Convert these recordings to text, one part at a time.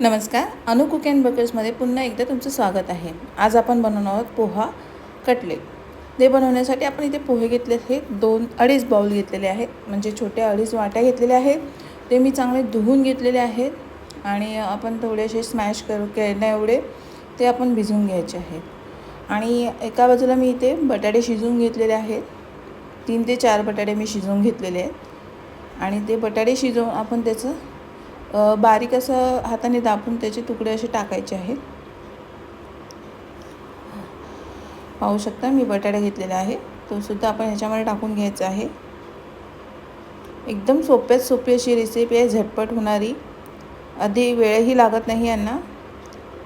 नमस्कार. अनु cook and बकर्समध्ये पुन्हा एकदा तुमचं स्वागत आहे. आज आपण बनवणार आहोत पोहा कटलेट. ते बनवण्यासाठी आपण इथे पोहे घेतले आहेत. दोन अडीच बाऊल घेतलेले आहेत. म्हणजे छोट्या अडीच वाट्या घेतलेल्या आहेत. ते मी चांगले धुवून घेतलेले आहेत. आणि आपण थोडेसे स्मॅश करू केल्या एवढे ते आपण भिजवून घ्यायचे आहेत. आणि एका बाजूला मी इथे बटाटे शिजवून घेतलेले आहेत. तीन ते चार बटाटे मी शिजवून घेतलेले आहेत. आणि ते बटाटे शिजवून आपण त्याचं बारीक असं हाताने दाबून त्याचे तुकडे असे टाकायचे आहेत. पाहू शकता मी बटाटा घेतलेला आहे. तो सुद्धा आपण ह्याच्यामध्ये टाकून घ्यायचा आहे. एकदम सोप्यात सोपी अशी रेसिपी आहे झटपट होणारी. आधी वेळही लागत नाही यांना.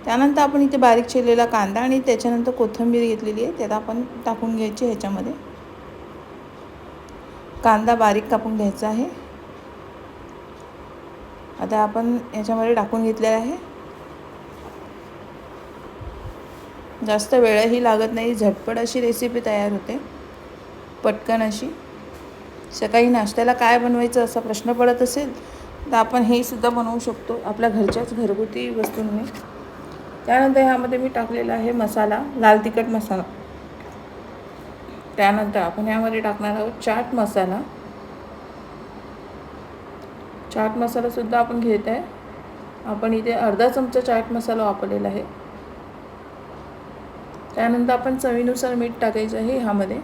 त्यानंतर आपण इथे बारीक चिरलेला कांदा आणि त्याच्यानंतर कोथिंबीर घेतलेली आहे त्याला आपण टाकून घ्यायची ह्याच्यामध्ये. कांदा बारीक कापून घ्यायचा आहे. आता आपण याच्यामध्ये टाकून घेतलेलं आहे. जास्त वेळही लागत नाही झटपट अशी रेसिपी तयार होते. पटकन अशी. सकाळी नाश्त्याला काय बनवायचं असा प्रश्न पडत असेल तर आपण हे सुद्धा बनवू शकतो आपल्या घरच्याच घरगुती वस्तूंनी. त्यानंतर ह्यामध्ये मी टाकलेला आहे मसाला लाल तिखट मसाला. त्यानंतर आपण ह्यामध्ये टाकणार आहोत चाट मसाला. चाट मसालासुद्धा आपण घेत आहे. आपण इथे अर्धा चमचा चाट मसाला वापरलेला आहे. त्यानंतर आपण चवीनुसार मीठ टाकायचं आहे ह्यामध्ये.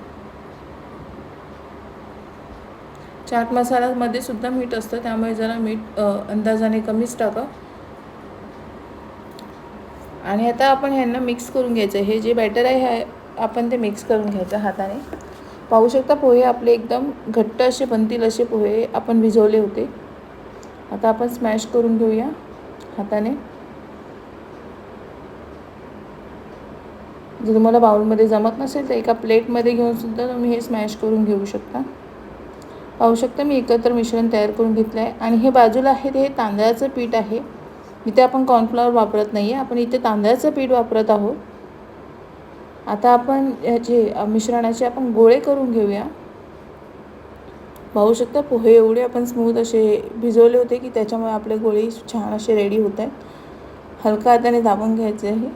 चाट मसाल्यामध्ये सुद्धा मीठ असतं त्यामुळे जरा मीठ अंदाजाने कमीच टाका. आणि आता आपण ह्यांना मिक्स करून घ्यायचं हे जे बॅटर आहे हे आपण ते मिक्स करून घ्यायचं हाताने. पाहू शकता पोहे आपले एकदम घट्ट असे बनतील असे पोहे आपण भिजवले होते. आता आपण स्मॅश करून घेऊया हाताने. जर तुम्हाला बाउलमध्ये जमत नसेल तर एका प्लेटमध्ये घेऊन सुद्धा तुम्ही हे स्मॅश करून घेऊ शकता. पाहू शकता मी एकत्र मिश्रण तयार करून घेतलं आहे आणि हे बाजूला आहे ते हे तांदळाचं पीठ आहे. इथे आपण कॉर्नफ्लॉवर वापरत नाही आहे आपण इथे तांदळाचं पीठ वापरत आहोत. आता आपण ह्याचे मिश्रणाचे आपण गोळे करून घेऊया. पाहू शकता. पोहे एवढे आपण स्मूथ असे भिजवले होते की त्याच्यामुळे आपले गोळे छान असे रेडी होत आहेत. हलका हाताने दाबून घ्यायचे आहे.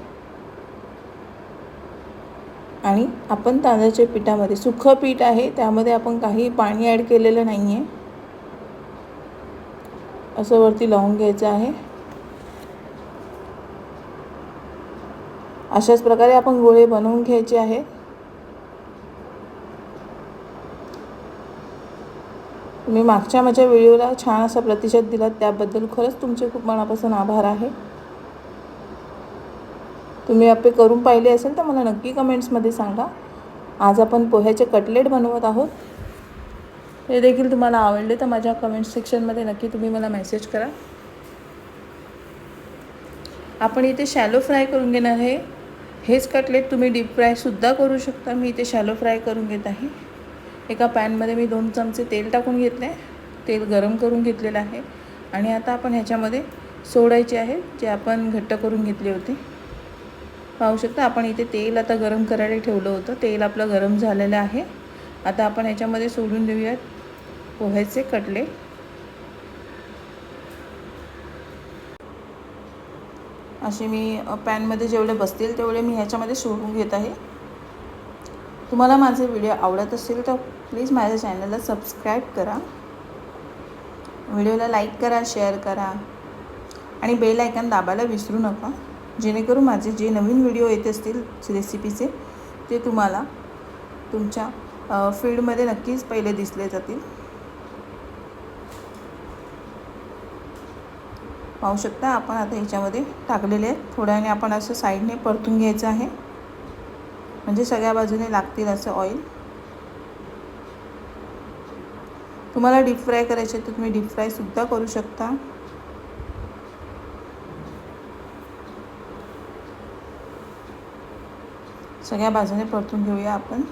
आणि आपण तांदळाच्या पिठामध्ये सुखं पीठ आहे त्यामध्ये आपण काही पाणी ॲड केलेलं नाही आहे असं वरती लावून घ्यायचं आहे. अशाच प्रकारे आपण गोळे बनवून घ्यायचे आहेत. तुम्ही मागच्या माझ्या व्हिडिओला छान असा प्रतिसाद दिलात त्याबद्दल खरंच तुमचे खूप मनापासून आभार आहे. तुम्ही आपले करून पाहिले असेल तर मला नक्की कमेंट्समध्ये सांगा. आज आपण पोह्याचे कटलेट बनवत आहोत. हे देखील तुम्हाला आवडले तर माझ्या कमेंट सेक्शनमध्ये नक्की तुम्ही मला मेसेज करा. आपण इथे शॅलो फ्राय करून घेणार आहे. हेच कटलेट तुम्ही डीप फ्रायसुद्धा करू शकता. मी इथे शॅलो फ्राय करून घेत आहे. एका पॅनमध्ये मी दोन चमचे तेल टाकून घेतले. तेल गरम करून घेतलेलं आहे. आणि आता आपण ह्याच्यामध्ये सोडायचे आहे जे आपण घट्ट करून घेतले होते. पाहू शकता आपण इथे तेल आता गरम करायला ठेवलं होतं. तेल आपलं गरम झालेलं आहे. आता आपण ह्याच्यामध्ये सोडून देऊयात पोह्याचे कटले. असे मी पॅनमध्ये जेवढे बसतील तेवढे मी ह्याच्यामध्ये सोडून घेत आहे. तुम्हाला माझे व्हिडिओ आवडत असेल तर प्लीज माझ्या चॅनलला सबस्क्राईब करा. व्हिडिओला लाईक करा शेअर करा. आणि बेल आयकन दाबायला विसरू नका. जेणेकरून माझे जे नवीन व्हिडिओ येत असतील रेसिपीचे ते तुम्हाला तुमच्या फील्डमध्ये नक्कीच पहिले दिसले जातील. पाहू शकता आपण आता ह्याच्यामध्ये टाकलेले आहेत. थोड्याने आपण असं साईडने परतून घ्यायचं आहे. म्हणजे सगळ्या बाजूने लागतील असं ऑइल तुम्हाला डीप फ्राय करायचे तर तुम्ही डीप फ्रायसुद्धा करू शकता. सगळ्या बाजूने परतून घेऊया आपण.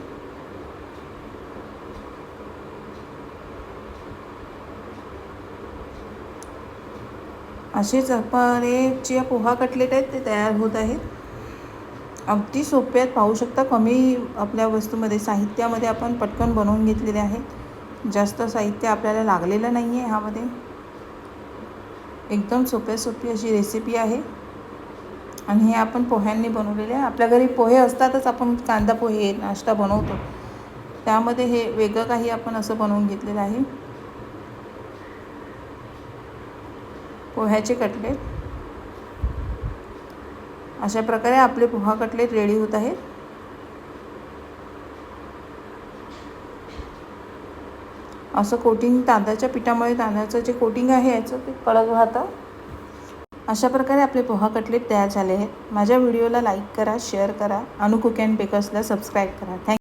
असेच आपण जे पोहा कटलेट आहेत ते तयार होत आहेत. अगदी सोपे आहेत. पाहू शकता कमी आपल्या वस्तूमध्ये साहित्यामध्ये आपण पटकन बनवून घेतलेले आहेत. जास्त साहित्य आपल्याला लागलेलं नाही आहे ह्यामध्ये. एकदम सोप्या सोपी अशी रेसिपी आहे. आणि हे आपण पोह्यांनी बनवलेले आहे. आपल्या घरी पोहे असतातच आपण कांदा पोहे नाश्ता बनवतो. त्यामध्ये हे वेगळं काही आपण असं बनवून घेतलेलं आहे. पोह्याचे कटलेट. अशा प्रकारे आपले पोहा कटलेट रेडी होत आहेत. असं कोटिंग तांदळाच्या पिठामुळे तांदळाचं जे कोटिंग आहे याचं ते कडक राहतं. अशा प्रकारे आपले पोहा कटलेट तयार झाले आहेत. माझ्या व्हिडिओला लाईक करा शेअर करा अनु कुक अँड बेकर्सला सबस्क्राईब करा. थँक